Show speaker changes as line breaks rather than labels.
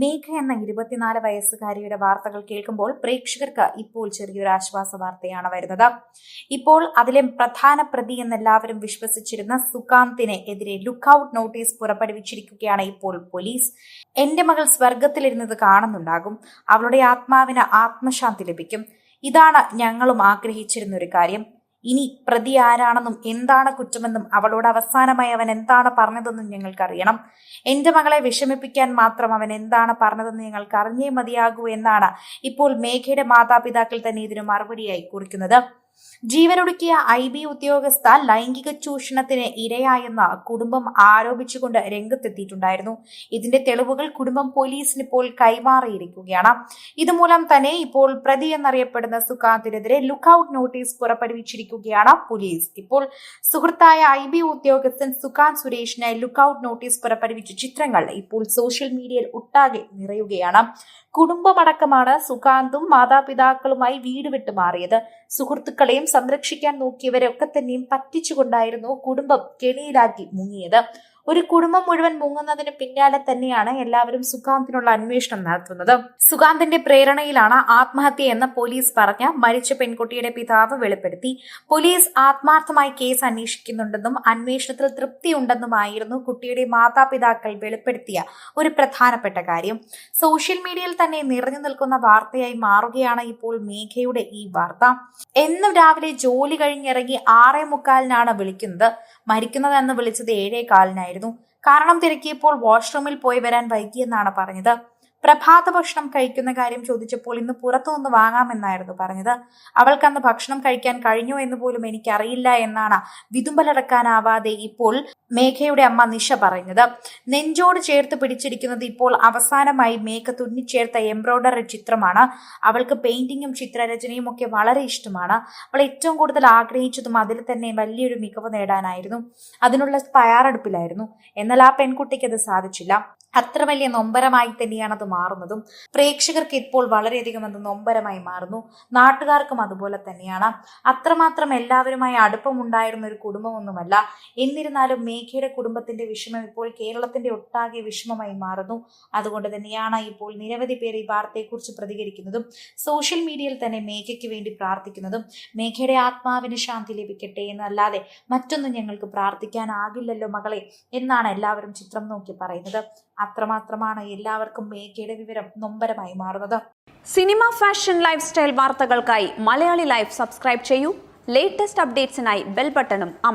മേഘ എന്ന ഇരുപത്തിനാല് വയസ്സുകാരിയുടെ വാർത്തകൾ കേൾക്കുമ്പോൾ പ്രേക്ഷകർക്ക് ഇപ്പോൾ ചെറിയൊരു ആശ്വാസ വാർത്തയാണ് വരുന്നത്. ഇപ്പോൾ അതിലെ പ്രധാന പ്രതി എന്നെല്ലാവരും വിശ്വസിച്ചിരുന്ന സുകാന്തിനെ എതിരെ ലുക്കൌട്ട് നോട്ടീസ് പുറപ്പെടുവിച്ചിരിക്കുകയാണ് ഇപ്പോൾ പോലീസ്. എന്റെ മകൾ സ്വർഗത്തിലിരുന്നത് കാണുന്നുണ്ടാകും. അവളുടെ ആത്മാവിന് ആത്മശാന്തി ലഭിക്കും. ഇതാണ് ഞങ്ങളും ആഗ്രഹിച്ചിരുന്ന ഒരു കാര്യം. ഇനി പ്രതി ആരാണെന്നും എന്താണ് കുറ്റമെന്നും അവളോട് അവസാനമായി അവൻ എന്താണ് പറഞ്ഞതെന്നും ഞങ്ങൾക്കറിയണം. എന്റെ മകളെ വിഷമിപ്പിക്കാൻ മാത്രം അവൻ എന്താണ് പറഞ്ഞതെന്ന് ഞങ്ങൾക്ക് അറിഞ്ഞേ മതിയാകൂ എന്നാണ് ഇപ്പോൾ മേഘയുടെ മാതാപിതാക്കൾ തന്നെ ഇതിന് മറുപടിയായി കുറിക്കുന്നത്. ജീവനൊടുക്കിയ ഐ ബി ഉദ്യോഗസ്ഥ ലൈംഗിക ചൂഷണത്തിന് ഇരയായെന്ന് കുടുംബം ആരോപിച്ചുകൊണ്ട് രംഗത്തെത്തിയിട്ടുണ്ടായിരുന്നു. ഇതിന്റെ തെളിവുകൾ കുടുംബം പോലീസിന് ഇപ്പോൾ കൈമാറിയിരിക്കുകയാണ്. ഇതുമൂലം തന്നെ ഇപ്പോൾ പ്രതി എന്നറിയപ്പെടുന്ന സുഖാന്തിനെതിരെ ലുക്കൌട്ട് നോട്ടീസ് പുറപ്പെടുവിച്ചിരിക്കുകയാണ് പോലീസ്. ഇപ്പോൾ സുഹൃത്തായ ഐ ബി ഉദ്യോഗസ്ഥൻ സുകാന്ത് സുരേഷിന് ലുക്കൌട്ട് നോട്ടീസ് പുറപ്പെടുവിച്ച ചിത്രങ്ങൾ ഇപ്പോൾ സോഷ്യൽ മീഡിയയിൽ ഒട്ടാകെ നിറയുകയാണ്. കുടുംബമടക്കമാണ് സുകാന്തും മാതാപിതാക്കളുമായി വീട് വിട്ടു മാറിയത്. സുഹൃത്തുക്കളെയും സംരക്ഷിക്കാൻ നോക്കിയവരൊക്കെ തന്നെയും പറ്റിച്ചുകൊണ്ടായിരുന്നു കുടുംബം കെണിയിലാക്കി മുങ്ങിയത്. ഒരു കുടുംബം മുഴുവൻ മുങ്ങുന്നതിന് പിന്നാലെ തന്നെയാണ് എല്ലാവരും സുകാന്തിനുള്ള അന്വേഷണം നടത്തുന്നത്. സുകാന്തിന്റെ പ്രേരണയിലാണ് ആത്മഹത്യ എന്ന് പോലീസ് പറഞ്ഞ മരിച്ച പെൺകുട്ടിയുടെ പിതാവ് വെളിപ്പെടുത്തി. പോലീസ് ആത്മാർത്ഥമായി കേസ് അന്വേഷിക്കുന്നുണ്ടെന്നും അന്വേഷണത്തിൽ തൃപ്തിയുണ്ടെന്നുമായിരുന്നു കുട്ടിയുടെ മാതാപിതാക്കൾ വെളിപ്പെടുത്തിയ ഒരു പ്രധാനപ്പെട്ട കാര്യം. സോഷ്യൽ മീഡിയയിൽ തന്നെ നിറഞ്ഞു നിൽക്കുന്ന വാർത്തയായി മാറുകയാണ് ഇപ്പോൾ മേഘയുടെ ഈ വാർത്ത. എന്നും രാവിലെ ജോലി കഴിഞ്ഞിറങ്ങി ആറേ മുക്കാലിനാണ് വിളിക്കുന്നത്. മരിക്കുന്നതെന്ന് വിളിച്ചത് ഏഴേ കാലിനായിരുന്നു കാരണം തിരക്കിയപ്പോൾ വാഷ്റൂമിൽ പോയി വരാൻ വൈകിയെന്നാണ് പറഞ്ഞത്. പ്രഭാത ഭക്ഷണം കഴിക്കുന്ന കാര്യം ചോദിച്ചപ്പോൾ ഇന്ന് പുറത്തുനിന്ന് വാങ്ങാമെന്നായിരുന്നു പറഞ്ഞത്. അവൾക്കന്ന് ഭക്ഷണം കഴിക്കാൻ കഴിഞ്ഞോ എന്ന് പോലും എനിക്കറിയില്ല എന്നാണ് വിതുമ്പലടക്കാനാവാതെ ഇപ്പോൾ മേഘയുടെ അമ്മ നിഷ പറഞ്ഞത് നെഞ്ചോട് ചേർത്ത് പിടിച്ചിരിക്കുന്നത് ഇപ്പോൾ അവസാനമായി മേഘ തുന്നിച്ചേർത്ത എംബ്രോയ്ഡറി ചിത്രമാണ്. അവൾക്ക് പെയിന്റിങ്ങും ചിത്രരചനയും ഒക്കെ വളരെ ഇഷ്ടമാണ്. അവൾ ഏറ്റവും കൂടുതൽ ആഗ്രഹിച്ചതും അതിൽ തന്നെ വലിയൊരു മികവ് നേടാനായിരുന്നു. അതിനുള്ള തയ്യാറെടുപ്പിലായിരുന്നു. എന്നാൽ ആ പെൺകുട്ടിക്ക് അത് സാധിച്ചില്ല. അത്ര വലിയ നൊമ്പരമായി തന്നെയാണ് അത് മാറുന്നതും പ്രേക്ഷകർക്ക് ഇപ്പോൾ വളരെയധികം അത് നൊമ്പരമായി മാറുന്നു. നാട്ടുകാർക്കും അതുപോലെ തന്നെയാണ്. അത്രമാത്രം എല്ലാവരുമായി അടുപ്പമുണ്ടായിരുന്ന ഒരു കുടുംബമൊന്നുമല്ല. എന്നിരുന്നാലും മേഘയുടെ കുടുംബത്തിന്റെ വിഷമം ഇപ്പോൾ കേരളത്തിന്റെ ഒട്ടാകെ വിഷമമായി മാറുന്നു. അതുകൊണ്ട് തന്നെയാണ് ഇപ്പോൾ നിരവധി പേർ ഈ വാർത്തയെക്കുറിച്ച് പ്രതികരിക്കുന്നതും സോഷ്യൽ മീഡിയയിൽ തന്നെ മേഘയ്ക്ക് വേണ്ടി പ്രാർത്ഥിക്കുന്നതും മേഘയുടെ ആത്മാവിന് ശാന്തി ലഭിക്കട്ടെ എന്നല്ലാതെ മറ്റൊന്നും ഞങ്ങൾക്ക് പ്രാർത്ഥിക്കാനാകില്ലല്ലോ മകളെ എന്നാണ് എല്ലാവരും ചിത്രം നോക്കി പറയുന്നത്. അത്രമാത്രമാണ് എല്ലാവർക്കും മേഘയുടെ വിവരം നൊമ്പരമായി മാറുന്നത്.
സിനിമ ഫാഷൻ ലൈഫ് സ്റ്റൈൽ വാർത്തകൾക്കായി മലയാളി ലൈഫ് സബ്സ്ക്രൈബ് ചെയ്യൂ. ലേറ്റസ്റ്റ് അപ്ഡേറ്റ്സിനായി ബെൽ ബട്ടണും